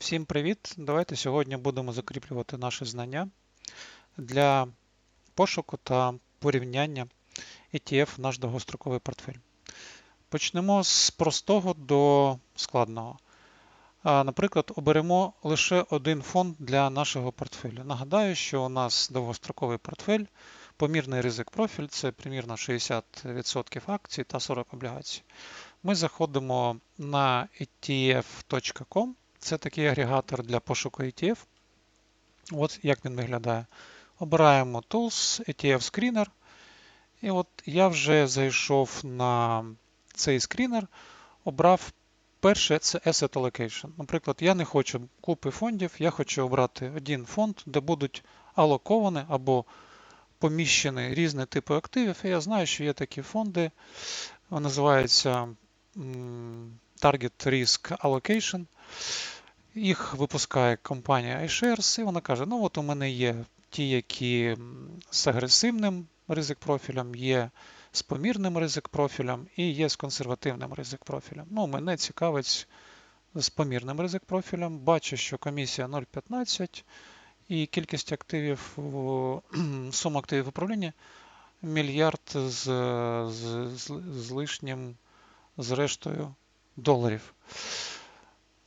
Всім привіт! Давайте сьогодні будемо закріплювати наші знання для пошуку та порівняння ETF в наш довгостроковий портфель. Почнемо з простого до складного. Наприклад, оберемо лише один фонд для нашого портфелю. Нагадаю, що у нас довгостроковий портфель, помірний ризик профіль це примірно 60% акцій та 40 облігацій. Ми заходимо на etf.com. Це такий агрегатор для пошуку ETF. От як він виглядає. Обираємо Tools, ETF Screener. І от я вже зайшов на цей скрінер, обрав перше це Asset Allocation. Наприклад, я не хочу купи фондів, я хочу обрати один фонд, де будуть алоковані або поміщені різні типи активів. І я знаю, що є такі фонди, вони називаються Target Risk Allocation. Їх випускає компанія iShares, і вона каже: ну от у мене є ті, які з агресивним ризик профілем, є з помірним ризик профілем і є з консервативним ризик профілем. Ну, мене цікавить з помірним ризик профілем. Бачу, що комісія 0,15 і кількість активів, сума активів в управлінні мільярд з, з, з, з лишнім, з рештою доларів.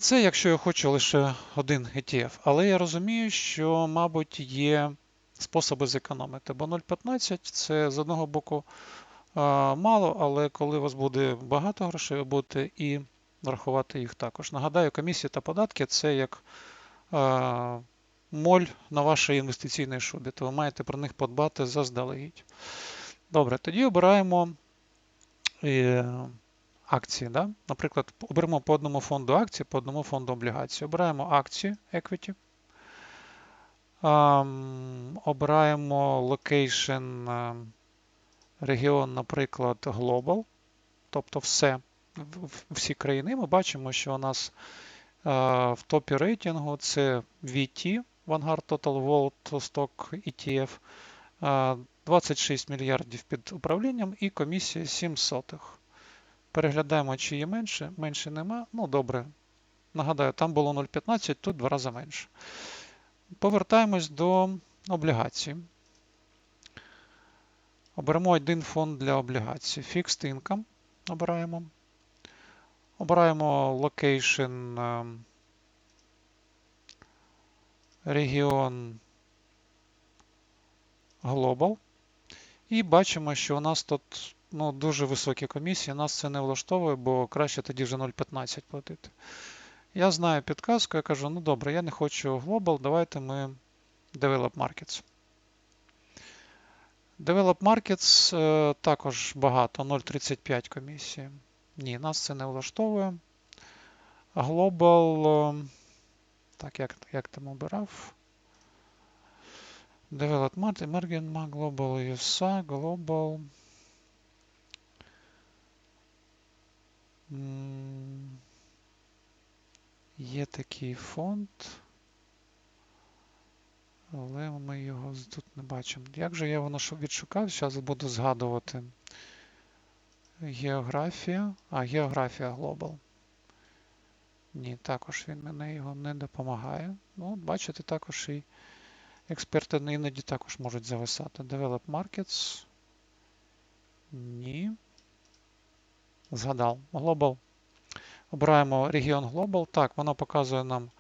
Це якщо я хочу лише один ETF. Але я розумію, що, мабуть, є способи зекономити. Бо 0,15 це з одного боку мало, але коли у вас буде багато грошей, ви будете і врахувати їх також. Нагадаю, комісії та податки це як моль на вашій інвестиційній шубі, то ви маєте про них подбати заздалегідь. Добре, тоді обираємо е, акції. Да? Наприклад, оберемо по одному фонду акції, по одному фонду облігації. Обираємо акції equity. Um, обираємо location регіон, наприклад, Global, тобто все, всі країни. Ми бачимо, що у нас uh, в топі рейтингу це VT, Vanguard Total World Stock ETF, uh, 26 мільярдів під управлінням і комісія 7 сотих. Переглядаємо, чи є менше. Менше нема. Ну, добре. Нагадаю, там було 0,15, тут два рази менше. Повертаємось до облігацій. Оберемо один фонд для облігацій. Fixed Income обираємо. Обираємо Location ем, регіон Global. І бачимо, що у нас тут ну, дуже високі комісії, нас це не влаштовує, бо краще тоді вже 0,15 платити. Я знаю підказку, я кажу, ну добре, я не хочу Global, давайте ми Develop Markets. Develop Markets е, також багато, 0,35 комісії. Ні, нас це не влаштовує. Global, е, так, як як там обирав? Develop Market, Global USA, Global. Є такий фонд, але ми його тут не бачимо. Як же я воно відшукав? Зараз буду згадувати. Географія. А, географія Global. Ні, також він мене його не допомагає. Ну, бачите, також і експерти іноді також можуть зависати. Develop Markets. Ні. Згадав. Global. Обираємо регіон Global. Так, воно показує нам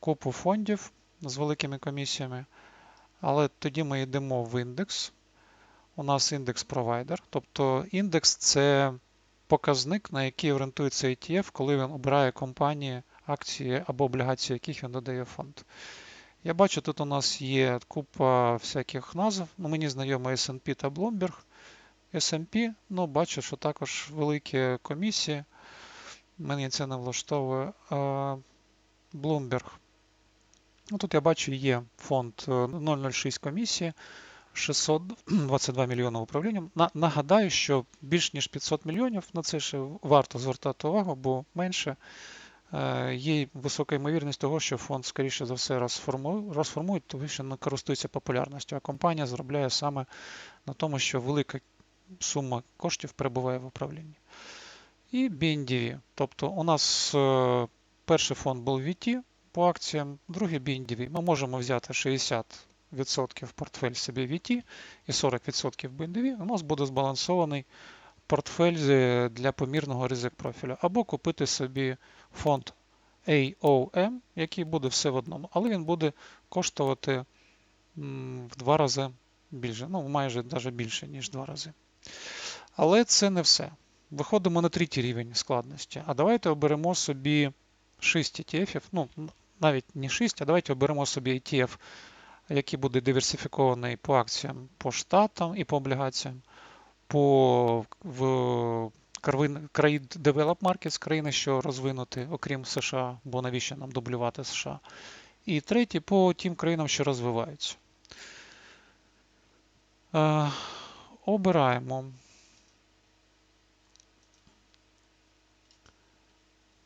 купу фондів з великими комісіями. Але тоді ми йдемо в індекс. У нас індекс провайдер. Тобто індекс це показник, на який орієнтується ETF, коли він обирає компанії, акції або облігації, яких він додає фонд. Я бачу, тут у нас є купа всяких назв. Ну, Мені знайомо SP та Bloomberg. SP, ну, бачу, що також великі комісії. Мені це не влаштовує. Bloomberg. Ну, Тут я бачу, є фонд 006 е, комісії, 622 мільйони управлінням. Нагадаю, що більш ніж 500 мільйонів на це ще варто звертати увагу, бо менше е, є висока ймовірність того, що фонд, скоріше за все, розформують, тому що не користується популярністю. А компанія заробляє саме на тому, що велика сума коштів перебуває в управлінні і BNDV. Тобто у нас е, перший фонд був VT, по акціям, другий BNDV. Ми можемо взяти 60% портфель собі VT і 40% BNDV. У нас буде збалансований портфель для помірного ризик профілю. Або купити собі фонд AOM, який буде все в одному, але він буде коштувати в два рази більше, ну майже навіть більше, ніж два рази. Але це не все. Виходимо на третій рівень складності. А давайте оберемо собі 6 ETF, ну навіть не 6, а давайте оберемо собі ETF, який буде диверсифікований по акціям по штатам і по облігаціям, по в країн Develop Markets, країни, що розвинуті, окрім США, бо навіщо нам дублювати США. І третій по тим країнам, що розвиваються. Обираємо.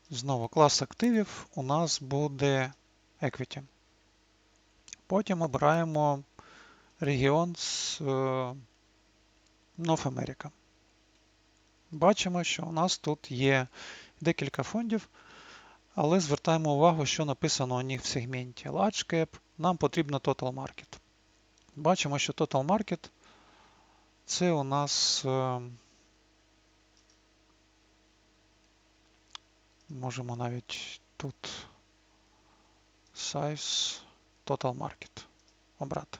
Знову клас активів у нас буде Equity. Потім обираємо регіон з е, North America. Бачимо, що у нас тут є декілька фондів, але звертаємо увагу, що написано у них в сегменті Large Cap. Нам потрібно Total Market. Бачимо, що Total Market це у нас е, можемо навіть тут size Total Market обрати.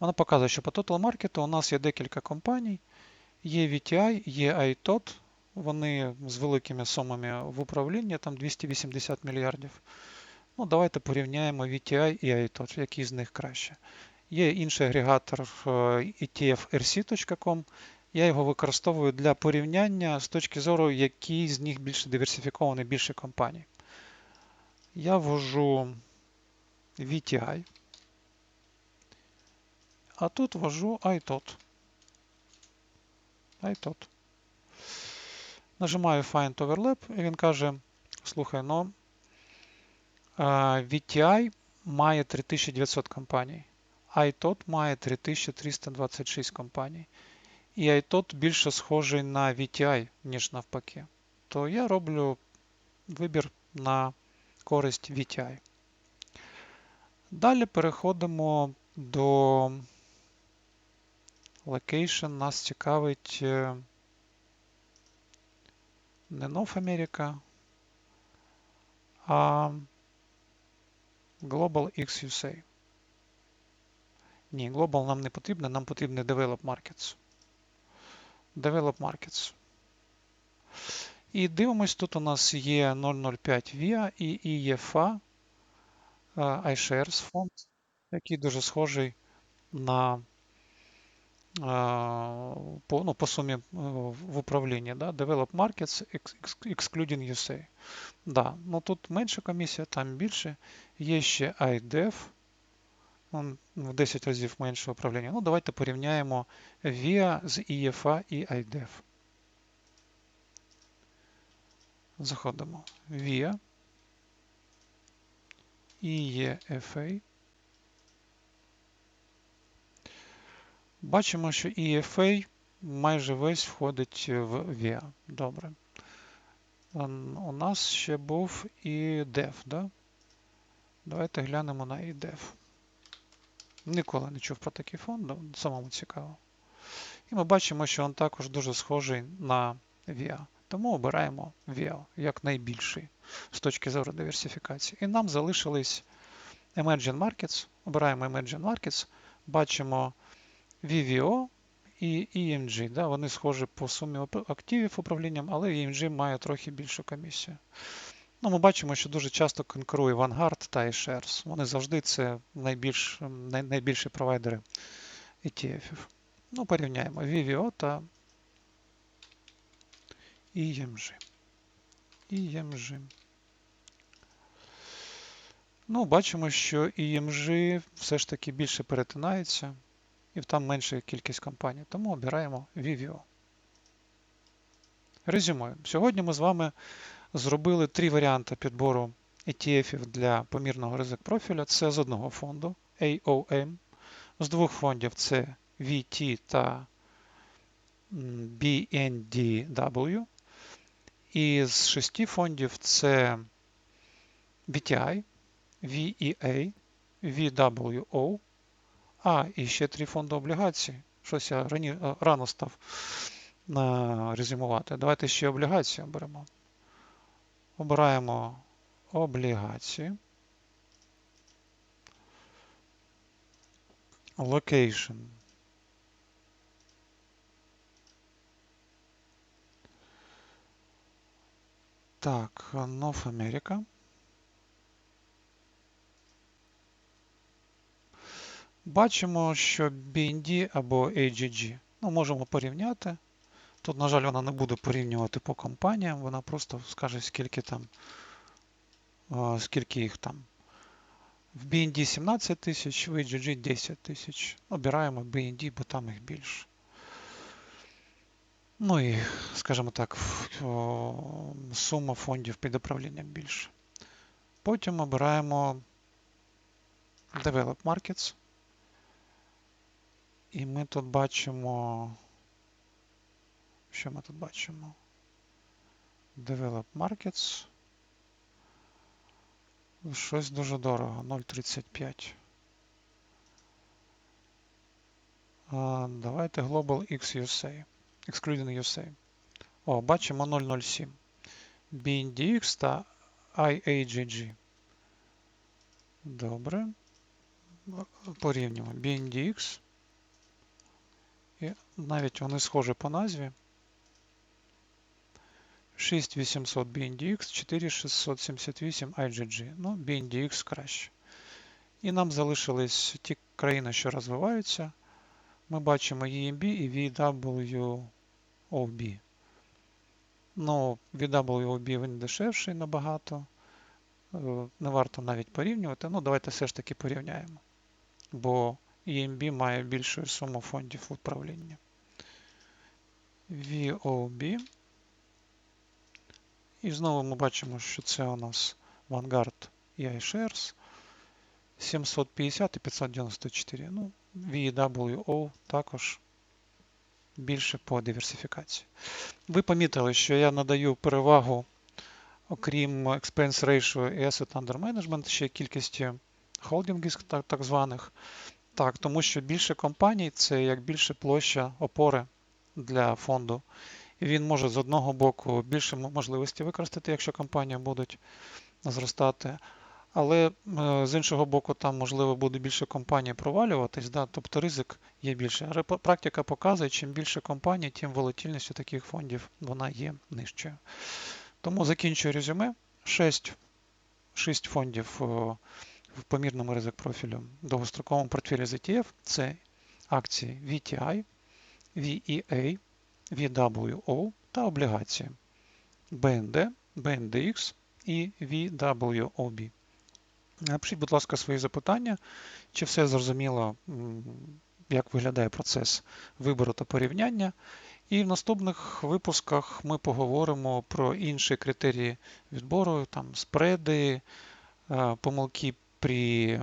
Вона показує, що по Total Market у нас є декілька компаній. Є VTI, є iTOT, вони з великими сумами в управлінні, там 280 мільярдів. Ну, Давайте порівняємо VTI і iTOT, який з них краще. Є інший агрегатор ETF rc.com. Я його використовую для порівняння з точки зору, який з них більше диверсифікований, більше компаній. Я ввожу VTI, а тут ввожу iTOT. iTOT. Нажимаю Find Overlap, і він каже: слухай, ну VTI має 3900 компаній. iTOT має 3326 компаній. І iTOT більше схожий на VTI, ніж навпаки. То я роблю вибір на користь VTI. Далі переходимо до Location. Нас цікавить е, не North America, а Global XUSA. Ні, Global нам не потрібно, нам потрібні Develop Markets. Develop Markets. І дивимось, тут у нас є 005 VIA і EFA iShares фонд, який дуже схожий на по ну, по сумі е, в управлінні. Да? Develop Markets Excluding USA. Да, ну Тут менша комісія, там більше. Є ще iDev, в 10 разів менше управління. Ну, Давайте порівняємо VIA з EFA і iDev. Заходимо VIA, EFA. Бачимо, що EFA майже весь входить в VIA. Добре. У нас ще був і DEF, да? Давайте глянемо на IDEF. Ніколи не чув про такий фонд, ну, самому цікаво. І ми бачимо, що він також дуже схожий на VIA. Тому обираємо VIA як найбільший з точки зору диверсифікації. І нам залишились Emerging Markets. Обираємо Emerging Markets, бачимо VVO і EMG. Да, Вони схожі по сумі активів управлінням, але EMG має трохи більшу комісію. Ну, Ми бачимо, що дуже часто конкурує Vanguard та iShares. Вони завжди це найбільш, най, найбільші провайдери ETF. Ну, Порівняємо VVO та EMG. EMG. Ну, Бачимо, що EMG все ж таки більше перетинається і там менша кількість компаній. Тому обираємо VVO. Резюмуємо. Сьогодні ми з вами зробили три варіанти підбору ETF для помірного ризик профіля. Це з одного фонду AOM, з двох фондів це VT та BNDW. І з шести фондів це VTI, VEA, VWO, а, і ще три фонди облігацій. Щось я рані, е, рано став е, резюмувати. Давайте ще облігації оберемо. Обираємо облігації. Location. Так, North America. Бачимо, що BND або AGG. Ну, можемо порівняти. Тут, на жаль, вона не буде порівнювати по компаніям, вона просто скаже, скільки там, скільки їх там. В BND 17 тисяч, в AGG 10 тисяч. Обираємо BND, бо там їх більше. Ну і, скажімо так, сума фондів під управлінням більше. Потім обираємо Develop Markets. І ми тут бачимо. Що ми тут бачимо? Develop Markets. Щось дуже дорого, 0,35. Давайте Global X USA. Excluding USA. О, бачимо 007. BNDX та IAGG. Добре. Порівнюємо BNDX. І навіть вони схожі по назві. 6800 BNDX, 4678 IGG. Ну, BNDX краще. І нам залишились ті країни, що розвиваються. Ми бачимо EMB і VWOB. Ну, VWOB він дешевший набагато. Е, не варто навіть порівнювати. Ну, давайте все ж таки порівняємо. Бо EMB має більшу суму фондів управління. VOB. І знову ми бачимо, що це у нас Vanguard і iShares 750 і 594. Ну, VWO також більше по диверсифікації. Ви помітили, що я надаю перевагу, окрім Expense Ratio і Asset Under Management, ще кількості холдингів, так, так званих. Так, тому що більше компаній це як більше площа опори для фонду. Він може з одного боку більше можливості використати, якщо компанії будуть зростати. Але е, з іншого боку, там, можливо, буде більше компаній провалюватись, да? тобто ризик є більше. Практика показує, чим більше компаній, тим волатильність у таких фондів вона є нижчою. Тому закінчую резюме. 6 6 фондів в помірному ризик профілю довгостроковому портфелі з ETF це акції VTI, VEA, VWO та облігації BND, BNDX і VWOB. Напишіть, будь ласка, свої запитання, чи все зрозуміло, як виглядає процес вибору та порівняння. І в наступних випусках ми поговоримо про інші критерії відбору, там спреди, е, помилки при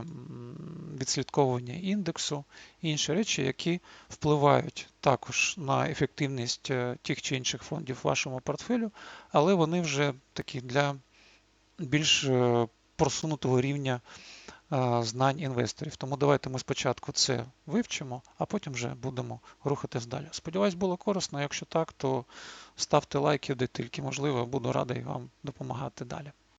відслідковуванні індексу і інші речі, які впливають також на ефективність е, тих чи інших фондів в вашому портфелю, але вони вже такі для більш е, просунутого рівня е, знань інвесторів. Тому давайте ми спочатку це вивчимо, а потім вже будемо рухатись далі. Сподіваюсь, було корисно. Якщо так, то ставте лайки, де тільки можливо, буду радий вам допомагати далі.